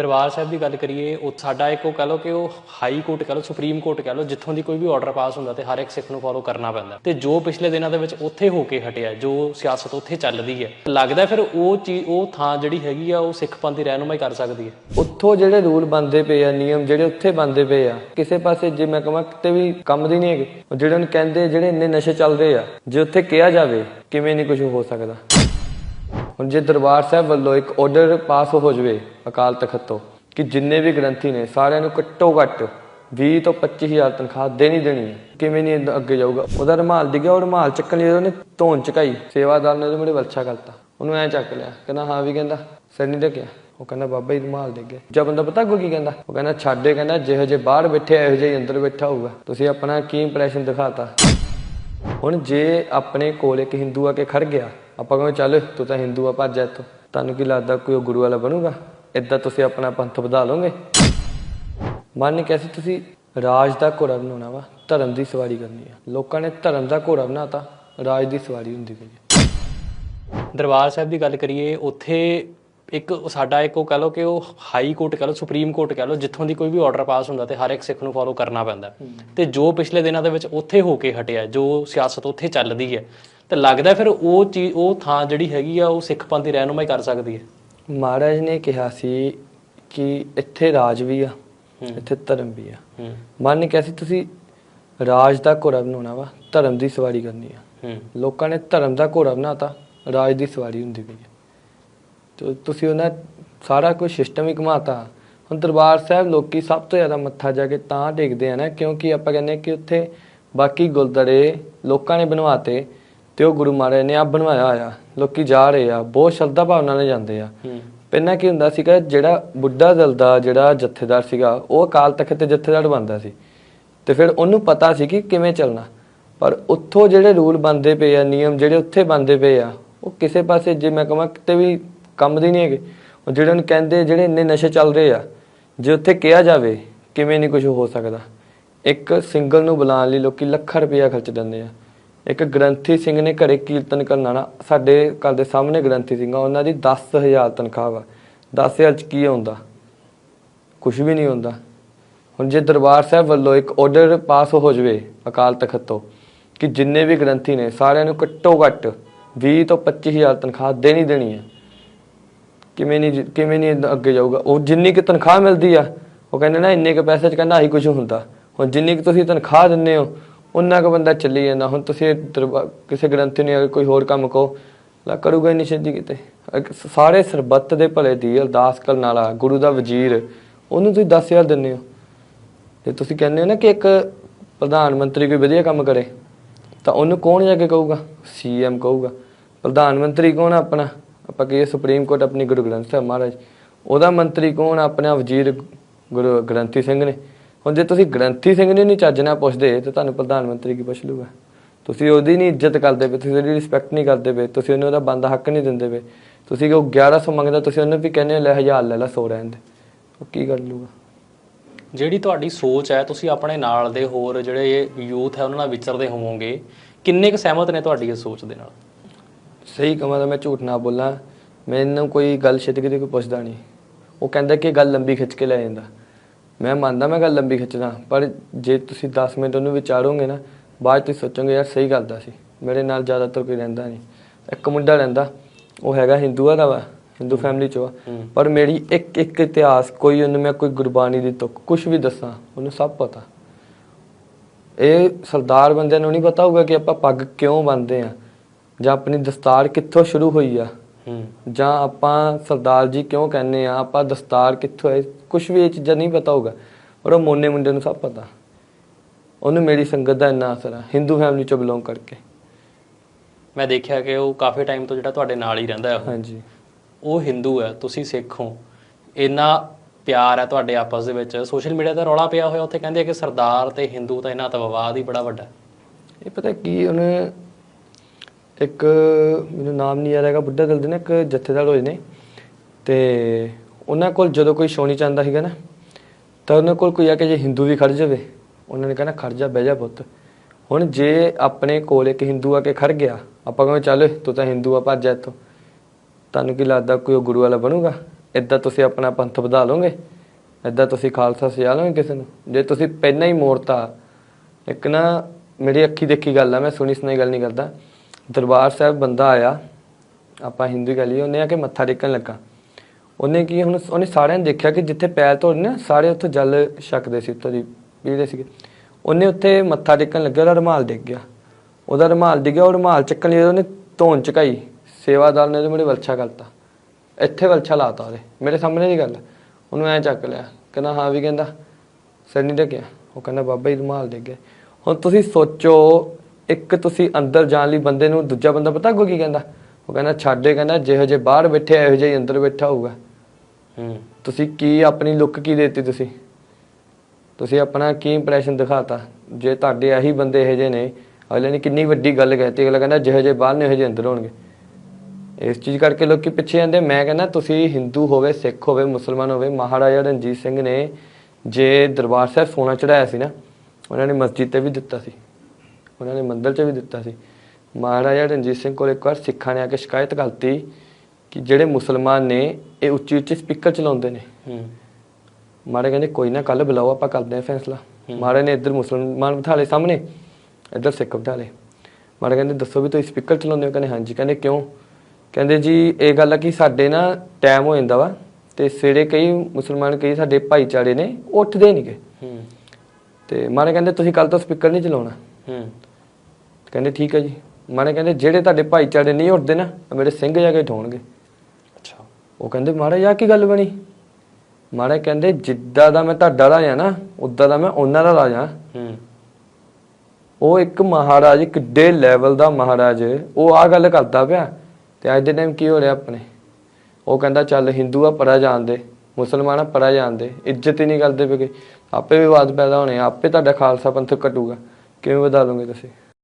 ਦਰਬਾਰ ਸਾਹਿਬ ਦੀ ਗੱਲ ਕਰੀਏ, ਉਹ ਸਾਡਾ ਇੱਕ ਉਹ ਕਹ ਲਓ ਕਿ ਉਹ ਹਾਈ ਕੋਰਟ ਕਹ ਲਓ, ਸੁਪਰੀਮ ਕੋਰਟ ਕਹ ਲਓ, ਜਿੱਥੋਂ ਦੀ ਕੋਈ ਵੀ ਆਰਡਰ ਪਾਸ ਹੁੰਦਾ ਤੇ ਹਰ ਇੱਕ ਸਿੱਖ ਨੂੰ ਫੋਲੋ ਕਰਨਾ ਪੈਂਦਾ। ਤੇ ਜੋ ਪਿਛਲੇ ਦਿਨਾਂ ਦੇ ਵਿੱਚ ਉੱਥੇ ਹੋ ਕੇ ਹਟਿਆ ਜੋ ਸਿਆਸਤ ਉੱਥੇ ਚੱਲਦੀ ਹੈ, ਲੱਗਦਾ ਫਿਰ ਉਹ ਚੀਜ਼ ਉਹ ਥਾਂ ਜਿਹੜੀ ਹੈਗੀ ਆ, ਉਹ ਸਿੱਖ ਪੰਥ ਦੀ ਰਹਿਨੁਮਾਈ ਕਰ ਸਕਦੀ ਹੈ। ਉੱਥੋਂ ਜਿਹੜੇ ਰੂਲ ਬੰਦੇ ਪਏ ਆ, ਨਿਯਮ ਜਿਹੜੇ ਉੱਥੇ ਬੰਦੇ ਪਏ ਆ, ਕਿਸੇ ਪਾਸੇ ਜੇ ਮੈਂ ਕਹਾਂ ਕਿਤੇ ਵੀ ਕੰਮ ਦੀ ਨਹੀਂ ਹੈਗੇ, ਜਿਹੜੇ ਨੂੰ ਕਹਿੰਦੇ, ਜਿਹੜੇ ਇੰਨੇ ਨਸ਼ੇ ਚੱਲਦੇ ਆ, ਜੇ ਉੱਥੇ ਕਿਹਾ ਜਾਵੇ, ਕਿਵੇਂ ਨਹੀਂ ਕੁਝ ਹੋ ਸਕਦਾ? ਹੁਣ ਜੇ ਦਰਬਾਰ ਸਾਹਿਬ ਵੱਲੋਂ ਇੱਕ ਆਰਡਰ ਪਾਸ ਹੋ ਜਾਵੇ ਅਕਾਲ ਤਖਤ ਤੋਂ, ਕਿ ਜਿੰਨੇ ਵੀ ਗ੍ਰੰਥੀ ਨੇ ਸਾਰਿਆਂ ਨੂੰ ਘੱਟੋ ਘੱਟ 20 ਤੋਂ 25000 ਤਨਖਾਹ ਦੇਣੀ ਦੇਣੀ ਹੈ। ਕਿਵੇਂ ਨਹੀਂ ਅੱਗੇ ਜਾਊਗਾ? ਉਹਦਾ ਰਮਾਲ ਡਿੱਗਿਆ ਉਹ ਰਮਾਲ ਚੱਕਣ ਲਈ ਉਹਨੇ ਧੌਣ ਚਕਾਈ। ਸੇਵਾਦਾਰ ਨੇ ਉਹਦੇ ਮੁੰਡੇ ਵਰਛਾ ਕਰਤਾ। ਉਹਨੂੰ ਐ ਚੱਕ ਲਿਆ, ਕਹਿੰਦਾ, ਹਾਂ ਵੀ ਕਹਿੰਦਾ, ਸਿਰ ਨਹੀਂ ਢਕਿਆ। ਉਹ ਕਹਿੰਦਾ, ਬਾਬਾ ਜੀ, ਰਮਾਲ ਡਿੱਗ ਗਿਆ। ਜਦ ਬੰਦਾ ਪਤਾ ਕੋ ਕੀ ਕਹਿੰਦਾ? ਉਹ ਕਹਿੰਦਾ, ਛੱਡੇ ਕਹਿੰਦਾ, ਜਿਹੋ ਜੇ ਬਾਹਰ ਬੈਠੇ, ਇਹੋ ਜਿਹੇ ਅੰਦਰ ਬੈਠਾ ਹੋਊਗਾ। ਤੁਸੀਂ ਆਪਣਾ ਕੀ ਇੰਪ੍ਰੈਸ਼ਨ ਦਿਖਾਤਾ? ਹੁਣ ਜੇ ਆਪਣੇ ਕੋਲ ਇੱਕ ਹਿੰਦੂ ਆ ਕੇ ਖੜ ਗਿਆ ਆਪਾਂ ਕਹਿੰਦੇ ਚੱਲ ਤੂੰ ਤਾਂ ਹਿੰਦੂ ਆ ਭੱਜ ਜਾ ਤੁਹਾਨੂੰ ਕੀ ਲੱਗਦਾ ਕੋਈ ਉਹ ਗੁਰੂ ਵਾਲਾ ਬਣੂਗਾ? ਇਦਾਂ ਤੁਸੀਂ ਆਪਣਾ ਪੰਥ ਵਧਾ ਲਓਗੇ? ਮੰਨ ਕੇ ਅਸੀਂ ਤੁਸੀਂ ਰਾਜ ਦਾ ਘੋੜਾ ਬਣਾਉਣਾ ਵਾ ਧਰਮ ਦੀ ਸਵਾਰੀ ਕਰਨੀ ਆ। ਲੋਕਾਂ ਨੇ ਧਰਮ ਦਾ ਘੋੜਾ ਬਣਾਤਾ ਰਾਜ ਦੀ ਸਵਾਰੀ ਹੁੰਦੀ ਹੈ ਦਰਬਾਰ ਸਾਹਿਬ ਦੀ ਗੱਲ ਕਰੀਏ ਉੱਥੇ ਇੱਕ ਸਾਡਾ ਇੱਕ ਉਹ ਕਹ ਲਓ ਕਿ ਉਹ ਹਾਈ ਕੋਰਟ ਕਹ ਲਓ ਸੁਪਰੀਮ ਕੋਰਟ ਕਹ ਲਓ ਜਿੱਥੋਂ ਦੀ ਕੋਈ ਵੀ ਆਰਡਰ ਪਾਸ ਹੁੰਦਾ ਤੇ ਹਰ ਇੱਕ ਸਿੱਖ ਨੂੰ ਫੋਲੋ ਕਰਨਾ ਪੈਂਦਾ। ਤੇ ਜੋ ਪਿਛਲੇ ਦਿਨਾਂ ਦੇ ਵਿੱਚ ਉੱਥੇ ਹੋ ਕੇ ਹਟਿਆ ਜੋ ਸਿਆਸਤ ਉੱਥੇ ਚੱਲਦੀ ਹੈ ਤੇ ਲੱਗਦਾ ਫਿਰ ਉਹ ਚੀਜ਼ ਉਹ ਥਾਂ ਜਿਹੜੀ ਹੈਗੀ ਆ ਉਹ ਸਿੱਖ ਪੰਥ ਦੀ ਰਹਿਨੁਮਾਈ ਕਰ ਸਕਦੀ ਹੈ। ਮਹਾਰਾਜ ਨੇ ਕਿਹਾ ਸੀ ਕਿ ਇੱਥੇ ਰਾਜ ਵੀ ਆ ਇੱਥੇ ਧਰਮ ਵੀ ਆ। ਮੰਨ ਕੇ ਅਸੀਂ ਤੁਸੀਂ ਰਾਜ ਦਾ ਘੋੜਾ ਬਣਾਉਣਾ ਵਾ ਧਰਮ ਦੀ ਸਵਾਰੀ ਕਰਨੀ ਆ। ਲੋਕਾਂ ਨੇ ਧਰਮ ਦਾ ਘੋੜਾ ਬਣਾਤਾ ਰਾਜ ਦੀ ਸਵਾਰੀ ਹੁੰਦੀ ਪਈ ਹੈ ਤੇ ਤੁਸੀਂ ਉਹਨਾਂ ਸਾਰਾ ਕੁਝ ਸਿਸਟਮ ਹੀ ਘੁਮਾਤਾ। ਹੁਣ ਦਰਬਾਰ ਸਾਹਿਬ ਲੋਕੀ ਸਭ ਤੋਂ ਜ਼ਿਆਦਾ ਮੱਥਾ ਜਾ ਕੇ ਤਾਂ ਟੇਕਦੇ ਆ ਨਾ ਕਿਉਂਕਿ ਆਪਾਂ ਕਹਿੰਦੇ ਕਿ ਉੱਥੇ ਬਾਕੀ ਗੁਰਦੁਆਰੇ ਲੋਕਾਂ ਨੇ ਬਣਵਾਤੇ ਤੇ ਉਹ ਗੁਰੂ ਮਹਾਰਾਜ ਨੇ ਆਪ ਬਣਵਾਇਆ ਹੋਇਆ। ਲੋਕੀ ਜਾ ਰਹੇ ਆ ਬਹੁਤ ਸ਼ਰਧਾ ਭਾਵਨਾ ਨਾਲ ਜਾਂਦੇ ਆ। ਪਹਿਲਾਂ ਕੀ ਹੁੰਦਾ ਸੀਗਾ ਜਿਹੜਾ ਬੁੱਢਾ ਦਲ ਦਾ ਜਿਹੜਾ ਜਥੇਦਾਰ ਸੀਗਾ ਉਹ ਅਕਾਲ ਤਖਤ ਤੇ ਜਥੇਦਾਰ ਬਣਦਾ ਸੀ। ਤੇ ਫਿਰ ਉਹਨੂੰ ਪਤਾ ਸੀ ਕਿ ਕਿਵੇਂ ਚੱਲਣਾ। ਪਰ ਉੱਥੋਂ ਜਿਹੜੇ ਰੂਲ ਬੰਦੇ ਪਏ ਆ ਨਿਯਮ ਜਿਹੜੇ ਉੱਥੇ ਬੰਦੇ ਪਏ ਆ ਉਹ ਕਿਸੇ ਪਾਸੇ ਜੇ ਮੈਂ ਕਹਾਂ ਕਿਤੇ ਵੀ ਕੰਮ ਦੀ ਨਹੀਂ ਹੈਗੇ। ਉਹ ਜਿਹੜੇ ਨੂੰ ਕਹਿੰਦੇ ਜਿਹੜੇ ਇੰਨੇ ਨਸ਼ੇ ਚੱਲ ਰਹੇ ਆ ਜੇ ਉੱਥੇ ਕਿਹਾ ਜਾਵੇ ਕਿਵੇਂ ਨਹੀਂ ਕੁਝ ਹੋ ਸਕਦਾ। ਇੱਕ ਸਿੰਗਲ ਨੂੰ ਬੁਲਾਉਣ ਲਈ ਲੋਕੀ ਲੱਖਾਂ ਰੁਪਇਆ ਖਰਚ ਦਿੰਦੇ ਆ। ਇੱਕ ਗ੍ਰੰਥੀ ਸਿੰਘ ਨੇ ਘਰੇ ਕੀਰਤਨ ਕਰਨਾ ਨਾ ਸਾਡੇ ਘਰ ਦੇ ਸਾਹਮਣੇ ਗ੍ਰੰਥੀ ਸਿੰਘ ਆ, ਉਹਨਾਂ ਦੀ 10000 ਤਨਖਾਹ ਵਾ। 10000 ਚ ਕੀ ਹੁੰਦਾ ਕੁਝ ਵੀ ਨਹੀਂ ਹੁੰਦਾ ਹੁਣ ਜੇ ਦਰਬਾਰ ਸਾਹਿਬ ਵੱਲੋਂ ਇੱਕ ਆਰਡਰ ਪਾਸ ਹੋ ਜਾਵੇ ਅਕਾਲ ਤਖਤ ਤੋਂ, ਕਿ ਜਿੰਨੇ ਵੀ ਗ੍ਰੰਥੀ ਨੇ, ਸਾਰਿਆਂ ਨੂੰ ਘੱਟੋ ਘੱਟ 20 ਤੋਂ 25000 ਤਨਖਾਹ ਦੇਣੀ ਦੇਣੀ ਹੈ ਕਿਵੇਂ ਨਹੀਂ ਕਿਵੇਂ ਨਹੀਂ ਅੱਗੇ ਜਾਊਗਾ? ਉਹ ਜਿੰਨੀ ਕਿ ਤਨਖਾਹ ਮਿਲਦੀ ਆ, ਉਹ ਕਹਿੰਦੇ ਨਾ ਇੰਨੇ ਕੁ ਪੈਸੇ ਚ ਕਹਿੰਦਾ ਆਹੀ ਕੁਝ ਹੁੰਦਾ। ਹੁਣ ਜਿੰਨੀ ਕਿ ਤੁਸੀਂ ਤਨਖਾਹ ਦਿੰਦੇ ਹੋ ਉਨਾ ਕੁ ਬੰਦਾ ਚੱਲੀ ਜਾਂਦਾ। ਹੁਣ ਤੁਸੀਂ ਦਰਬਾ- ਕਿਸੇ ਗ੍ਰੰਥੀ ਨੇ ਅਗਰ ਕੋਈ ਹੋਰ ਕੰਮ ਕਹੋ, ਲਾ ਕਰੂਗਾ ਹੀ ਨਹੀਂ ਛੇਤੀ ਕਿਤੇ। ਅਗ- ਸਾਰੇ ਸਰਬੱਤ ਦੇ ਭਲੇ ਦੀ ਅਰਦਾਸ ਕਰਨ ਵਾਲਾ, ਗੁਰੂ ਦਾ ਵਜ਼ੀਰ, ਉਹਨੂੰ ਤੁਸੀਂ 10000 ਦਿੰਦੇ ਹੋ। ਤੇ ਤੁਸੀਂ ਕਹਿੰਦੇ ਹੋ ਨਾ ਕਿ ਇੱਕ ਪ੍ਰਧਾਨ ਮੰਤਰੀ ਕੋਈ ਵਧੀਆ ਕੰਮ ਕਰੇ, ਤਾਂ ਉਹਨੂੰ ਕੌਣ ਜਾ ਕੇ ਕਹੂਗਾ? ਸੀਐਮ ਕਹੂਗਾ। ਪ੍ਰਧਾਨ ਮੰਤਰੀ ਕੌਣ ਆ ਆਪਣਾ? ਆਪਾਂ ਕਹੀਏ ਸੁਪਰੀਮ ਕੋਰਟ ਆਪਣੀ ਗੁਰੂ ਗ੍ਰੰਥ ਸਾਹਿਬ ਮਹਾਰਾਜ। ਉਹਦਾ ਮੰਤਰੀ ਕੌਣ ਆ? ਆਪਣਾ ਵਜ਼ੀਰ ਗੁਰੂ ਗ੍ਰੰਥੀ ਸਿੰਘ ਨੇ। ਹੁਣ ਜੇ ਤੁਸੀਂ ਗ੍ਰੰਥੀ ਸਿੰਘ ਨੂੰ ਨਹੀਂ ਚੱਜ ਨਾਲ ਪੁੱਛਦੇ ਤੇ ਤੁਹਾਨੂੰ ਪ੍ਰਧਾਨ ਮੰਤਰੀ ਕੀ ਪੁੱਛ ਲੂਗਾ? ਤੁਸੀਂ ਉਹਦੀ ਨਹੀਂ ਇੱਜ਼ਤ ਕਰਦੇ ਪਏ ਤੁਸੀਂ ਉਹਦੀ ਰਿਸਪੈਕਟ ਨਹੀਂ ਕਰਦੇ ਪਏ ਤੁਸੀਂ ਉਹਨੂੰ ਉਹਦਾ ਬੰਦਾ ਹੱਕ ਨਹੀਂ ਦਿੰਦੇ ਪਏ। ਤੁਸੀਂ ਉਹ 1100 ਮੰਗਦਾ ਤੁਸੀਂ ਉਹਨੂੰ ਵੀ ਕਹਿੰਦੇ ਲੈ 1000 ਲੈ ਲੈ 100 ਰਹਿਣ ਦੇ। ਉਹ ਕੀ ਕਰ ਲੂਗਾ? ਜਿਹੜੀ ਤੁਹਾਡੀ ਸੋਚ ਹੈ ਤੁਸੀਂ ਆਪਣੇ ਨਾਲ ਦੇ ਹੋਰ ਜਿਹੜੇ ਯੂਥ ਹੈ ਉਹਨਾਂ ਨਾਲ ਵਿਚਰਦੇ ਹੋਵੋਗੇ ਕਿੰਨੇ ਕੁ ਸਹਿਮਤ ਨੇ ਤੁਹਾਡੀ ਇਸ ਸੋਚ ਦੇ ਨਾਲ? ਸਹੀ ਕਹਾਂ ਤਾਂ ਮੈਂ ਝੂਠ ਨਾ ਬੋਲਾਂ। ਮੈਨੂੰ ਕੋਈ ਗੱਲ ਛਿੱਟ ਕੇ ਕੋਈ ਪੁੱਛਦਾ ਨਹੀਂ ਉਹ ਕਹਿੰਦਾ ਕਿ ਗੱਲ ਲੰਬੀ ਖਿੱਚ ਕੇ ਲੈ ਜਾਂਦਾ। ਮੈਂ ਮੰਨਦਾ ਮੈਂ ਗੱਲ ਲੰਬੀ ਖਿੱਚਦਾ ਪਰ ਜੇ ਤੁਸੀਂ 10 ਮਿੰਟ ਉਹਨੂੰ ਵਿਚਾਰੋਗੇ ਨਾ ਬਾਅਦ ਤੁਸੀਂ ਸੋਚੋਗੇ ਯਾਰ ਸਹੀ ਕਰਦਾ ਸੀ ਮੇਰੇ ਨਾਲ ਜ਼ਿਆਦਾਤਰ ਕੋਈ ਰਹਿੰਦਾ ਨਹੀਂ। ਇੱਕ ਮੁੰਡਾ ਰਹਿੰਦਾ ਉਹ ਹੈਗਾ ਹਿੰਦੂਆ ਦਾ ਵਾ ਹਿੰਦੂ ਫੈਮਿਲੀ ਚੋਂ। ਪਰ ਮੇਰੀ ਇੱਕ ਇੱਕ ਇਤਿਹਾਸ ਕੋਈ ਉਹਨੂੰ ਮੈਂ ਕੋਈ ਗੁਰਬਾਣੀ ਦੀ ਤੁਕ ਕੁਝ ਵੀ ਦੱਸਾਂ ਉਹਨੂੰ ਸਭ ਪਤਾ। ਇਹ ਸਰਦਾਰ ਬੰਦਿਆਂ ਨੂੰ ਨਹੀਂ ਪਤਾ ਹੋਊਗਾ ਕਿ ਆਪਾਂ ਪੱਗ ਕਿਉਂ ਬੰਨਦੇ ਆ ਜਾਂ ਆਪਣੀ ਦਸਤਾਰ ਕਿੱਥੋਂ ਸ਼ੁਰੂ ਹੋਈ ਆ। ਜਾਂ ਆਪਾਂ ਸਰਦਾਰ ਜੀ ਕਿਉਂ ਕਹਿੰਦੇ ਆ? ਆਪਾਂ ਦਸਤਾਰ ਕਿੱਥੋਂ ਹੈ ਕੁਝ ਵੀ ਇਹ ਚੀਜ਼ਾਂ ਨਹੀਂ ਪਤਾ ਹੋਊਗਾ। ਪਰ ਉਹ ਮੋਨੇ ਮੁੰਡੇ ਨੂੰ ਸਭ ਪਤਾ। ਉਹਨੂੰ ਮੇਰੀ ਸੰਗਤ ਦਾ ਇੰਨਾ ਅਸਰ ਆ। ਹਿੰਦੂ ਫੈਮਿਲੀ ਚੋਂ ਬਿਲੋਂਗ ਕਰਕੇ। ਮੈਂ ਦੇਖਿਆ ਕਿ ਉਹ ਕਾਫੀ ਟਾਈਮ ਤੋਂ ਜਿਹੜਾ ਤੁਹਾਡੇ ਨਾਲ ਹੀ ਰਹਿੰਦਾ ਹੈ। ਹਾਂਜੀ। ਉਹ ਹਿੰਦੂ ਹੈ। ਤੁਸੀਂ ਸਿੱਖ ਹੋ। ਇੰਨਾ ਪਿਆਰ ਹੈ ਤੁਹਾਡੇ ਆਪਸ ਦੇ ਵਿੱਚ। ਸੋਸ਼ਲ ਮੀਡੀਆ ਤੇ ਰੌਲਾ ਪਿਆ ਹੋਇਆ। ਉੱਥੇ ਕਹਿੰਦੇ ਆ ਕਿ ਸਰਦਾਰ ਤੇ ਹਿੰਦੂ ਤਾਂ ਇਹਨਾਂ ਦਾ ਵਿਵਾਦ ਹੀ ਬੜਾ ਵੱਡਾ। ਇਹ ਪਤਾ ਕੀ ਉਹਨੇ ਇੱਕ ਮੈਨੂੰ ਨਾਮ ਨਹੀਂ ਯਾਦ ਹੈਗਾ, ਬੁੱਢਾ ਦਲ ਦੇ ਨਾ ਇੱਕ ਜਥੇਦਾਰ ਹੋਏ ਨੇ। ਤੇ ਉਹਨਾਂ ਕੋਲ ਜਦੋਂ ਕੋਈ ਸੋਣੀ ਚਾਹੁੰਦਾ ਸੀਗਾ ਨਾ, ਤਾਂ ਉਹਨਾਂ ਕੋਲ ਕੋਈ ਆ ਕੇ ਜੇ ਹਿੰਦੂ ਵੀ ਖੜ ਜਾਵੇ, ਉਹਨਾਂ ਨੇ ਕਹਿਣਾ ਖੜ ਜਾ, ਬਹਿ ਜਾ ਪੁੱਤ। ਹੁਣ ਜੇ ਆਪਣੇ ਕੋਲ ਇੱਕ ਹਿੰਦੂ ਆ ਕੇ ਖੜ ਗਿਆ, ਆਪਾਂ ਕਹਿੰਦੇ ਚੱਲ ਤੂੰ ਤਾਂ ਹਿੰਦੂ ਆ, ਭੱਜ ਜਾ ਇੱਥੋਂ। ਤੁਹਾਨੂੰ ਕੀ ਲੱਗਦਾ ਕੋਈ ਉਹ ਗੁਰੂ ਵਾਲਾ ਬਣੂਗਾ? ਇਦਾਂ ਤੁਸੀਂ ਆਪਣਾ ਪੰਥ ਵਧਾ ਲਓਗੇ? ਇਦਾਂ ਤੁਸੀਂ ਖਾਲਸਾ ਸਜਾ ਲਓਗੇ ਕਿਸੇ ਨੂੰ? ਜੇ ਤੁਸੀਂ ਪਹਿਲਾਂ ਹੀ ਮੋੜਤਾ ਇੱਕ ਨਾ ਮੇਰੀ ਅੱਖੀ ਦੇਖੀ ਗੱਲ ਆ, ਮੈਂ ਸੁਣੀ ਸੁਣਾਈ ਗੱਲ ਨਹੀਂ ਕਰਦਾ। ਦਰਬਾਰ ਸਾਹਿਬ ਬੰਦਾ ਆਇਆ, ਆਪਾਂ ਹਿੰਦੂ ਕਹ ਲਈਏ, ਉਹਨੇ ਆ ਕੇ ਮੱਥਾ ਟੇਕਣ ਲੱਗਾ। ਉਹਨੇ ਕੀ ਹੁਣ ਉਹਨੇ ਸਾਰਿਆਂ ਨੇ ਦੇਖਿਆ ਕਿ ਜਿੱਥੇ ਪੈਰ ਧੋਣੇ ਨਾ, ਸਾਰੇ ਉੱਥੇ ਜਲ ਛਕਦੇ ਸੀ ਉੱਤੋਂ ਦੀ ਪੀਦੇ ਸੀਗੇ। ਉਹਨੇ ਉੱਥੇ ਮੱਥਾ ਟੇਕਣ ਲੱਗਿਆ ਉਹਦਾ ਰੁਮਾਲ ਡਿੱਗ ਗਿਆ। ਉਹਦਾ ਰੁਮਾਲ ਡਿੱਗਿਆ ਉਹ ਰੁਮਾਲ ਚੱਕਣ ਲਈ ਉਹਨੇ ਧੌਣ ਚਕਾਈ। ਸੇਵਾਦਾਰ ਨੇ ਉਹਦੇ ਮੇਰੇ ਵਲਛਾ ਕਰਤਾ। ਇੱਥੇ ਵਲਛਾ ਲਾਤਾ ਉਹਦੇ, ਮੇਰੇ ਸਾਹਮਣੇ ਦੀ ਗੱਲ ਉਹਨੂੰ ਐ ਚੱਕ ਲਿਆ, ਕਹਿੰਦਾ, ਹਾਂ ਵੀ ਕਹਿੰਦਾ, ਸਿਰ ਨਹੀਂ ਢੱਕਿਆ। ਉਹ ਕਹਿੰਦਾ, ਬਾਬਾ ਜੀ, ਰੁਮਾਲ ਡਿੱਗ ਗਿਆ। ਹੁਣ ਤੁਸੀਂ ਸੋਚੋ ਇੱਕ ਤੁਸੀਂ ਅੰਦਰ ਜਾਣ ਲਈ ਬੰਦੇ ਨੂੰ ਦੂਜਾ ਬੰਦਾ ਪਤਾ ਅੱਗੋਂ ਕੀ ਕਹਿੰਦਾ? ਉਹ ਕਹਿੰਦਾ ਛੱਡੇ ਕਹਿੰਦਾ ਜਿਹੋ ਜੇ ਬਾਹਰ ਬੈਠੇ ਇਹੋ ਹੀ ਅੰਦਰ ਬੈਠਾ ਹੋਊਗਾ। ਹੂੰ। ਤੁਸੀਂ ਕੀ ਆਪਣੀ ਲੁੱਕ ਕੀ ਦੇਤੀ ਤੁਸੀਂ? ਤੁਸੀਂ ਆਪਣਾ ਕੀ ਇੰਪ੍ਰੈਸ਼ਨ ਦਿਖਾਤਾ? ਜੇ ਤੁਹਾਡੇ ਇਹੀ ਬੰਦੇ ਇਹੋ ਜਿਹੇ ਨੇ ਅਗਲੇ ਨੇ ਕਿੰਨੀ ਵੱਡੀ ਗੱਲ ਕਹਿਤੀ ਅਗਲਾ ਕਹਿੰਦਾ ਜਿਹੋ ਜਿਹੇ ਬਾਹਰ ਨੇ ਇਹੋ ਜਿਹੇ ਅੰਦਰ ਹੋਣਗੇ। ਇਸ ਚੀਜ਼ ਕਰਕੇ ਲੋਕੀ ਪਿੱਛੇ ਜਾਂਦੇ ਮੈਂ ਕਹਿੰਦਾ ਤੁਸੀਂ ਹਿੰਦੂ ਹੋਵੇ ਸਿੱਖ ਹੋਵੇ ਮੁਸਲਮਾਨ ਹੋਵੇ ਮਹਾਰਾਜਾ ਰਣਜੀਤ ਸਿੰਘ ਨੇ ਜੇ ਦਰਬਾਰ ਸਾਹਿਬ ਸੋਨਾ ਚੜਾਇਆ ਸੀ ਨਾ ਉਹਨਾਂ ਨੇ ਮਸਜਿਦ ਤੇ ਵੀ ਦਿੱਤਾ ਸੀ। ਉਹਨਾਂ ਨੇ ਮੰਦਿਰ 'ਚ ਵੀ ਦਿੱਤਾ ਸੀ। ਮਹਾਰਾਜਾ ਰਣਜੀਤ ਸਿੰਘ ਕੋਲ ਇੱਕ ਵਾਰ ਸਿੱਖਾਂ ਨੇ ਆ ਕੇ ਸ਼ਿਕਾਇਤ ਕਰਤੀ ਕਿ ਜਿਹੜੇ ਮੁਸਲਮਾਨ ਨੇ ਇਹ ਉੱਚੀ ਉੱਚੀ ਸਪੀਕਰ ਚਲਾਉਂਦੇ ਨੇ। ਹੂੰ। ਮਾਰੇ ਕਹਿੰਦੇ ਕੋਈ ਨਾ ਕੱਲ ਬੁਲਾਓ ਆਪਾਂ ਕਰਦੇ ਹਾਂ ਫੈਸਲਾ। ਮਾਰੇ ਨੇ ਇੱਧਰ ਮੁਸਲਮਾਨ ਬਿਠਾ ਲਏ ਸਾਹਮਣੇ ਇੱਧਰ ਸਿੱਖ ਬਿਠਾ ਲਏ ਮਾਰੇ ਕਹਿੰਦੇ ਦੱਸੋ ਵੀ ਤੁਸੀਂ ਸਪੀਕਰ ਚਲਾਉਂਦੇ ਹੋ? ਕਹਿੰਦੇ ਹਾਂਜੀ। ਕਹਿੰਦੇ ਕਿਉਂ? ਕਹਿੰਦੇ ਜੀ ਇਹ ਗੱਲ ਆ ਕਿ ਸਾਡੇ ਨਾ ਟਾਈਮ ਹੋ ਜਾਂਦਾ ਵਾ ਤੇ ਸਵੇਰੇ ਕਈ ਮੁਸਲਮਾਨ ਕਈ ਸਾਡੇ ਭਾਈਚਾਰੇ ਨੇ ਉੱਠਦੇ ਨਹੀਂਗੇ ਹੂੰ। ਤੇ ਮਾਰੇ ਕਹਿੰਦੇ ਤੁਸੀਂ ਕੱਲ ਤੋਂ ਸਪੀਕਰ ਨਹੀਂ ਚਲਾਉਣਾ। ਹੂੰ। ਕਹਿੰਦੇ ਠੀਕ ਹੈ ਜੀ। ਮਾਰੇ ਕਹਿੰਦੇ ਜਿਹੜੇ ਤੁਹਾਡੇ ਭਾਈਚਾਰੇ ਨਹੀਂ ਉੱਠਦੇ ਨਾ ਉਹ ਮੇਰੇ ਸਿੰਘ ਜਾ ਕੇ ਠੋਣਗੇ ਅੱਛਾ। ਉਹ ਕਹਿੰਦੇ ਮਹਾਰਾਜ ਆ ਕੀ ਗੱਲ ਬਣੀ? ਮਹਾਰਾਜ ਕਹਿੰਦੇ ਜਿੱਦਾਂ ਦਾ ਮੈਂ ਤੁਹਾਡਾ ਰਾਜਾ ਨਾ ਉਦਾਂ ਦਾ ਮੈਂ ਉਹਨਾਂ ਦਾ ਰਾਜਾ ਹੂੰ। ਉਹ ਇੱਕ ਮਹਾਰਾਜ ਕਿੱਡੇ ਲੈਵਲ ਦਾ ਮਹਾਰਾਜ ਉਹ ਆ ਗੱਲ ਕਰਦਾ ਪਿਆ। ਤੇ ਅੱਜ ਦੇ ਟਾਈਮ ਕੀ ਹੋ ਰਿਹਾ ਆਪਣੇ? ਉਹ ਕਹਿੰਦਾ ਚੱਲ ਹਿੰਦੂ ਆ ਪਰਾ ਜਾਣਦੇ ਮੁਸਲਮਾਨ ਆ ਪਰਾ ਜਾਣਦੇ ਇੱਜ਼ਤ ਹੀ ਨਹੀਂ ਕਰਦੇ ਪਏ ਆਪੇ ਵਿਵਾਦ ਪੈਦਾ ਹੋਣੇ ਆਪੇ ਤੁਹਾਡਾ ਖਾਲਸਾ ਪੰਥ ਕਟੂਗਾ ਕਿਵੇਂ ਵਧਾ ਲਓਗੇ ਤੁਸੀਂ?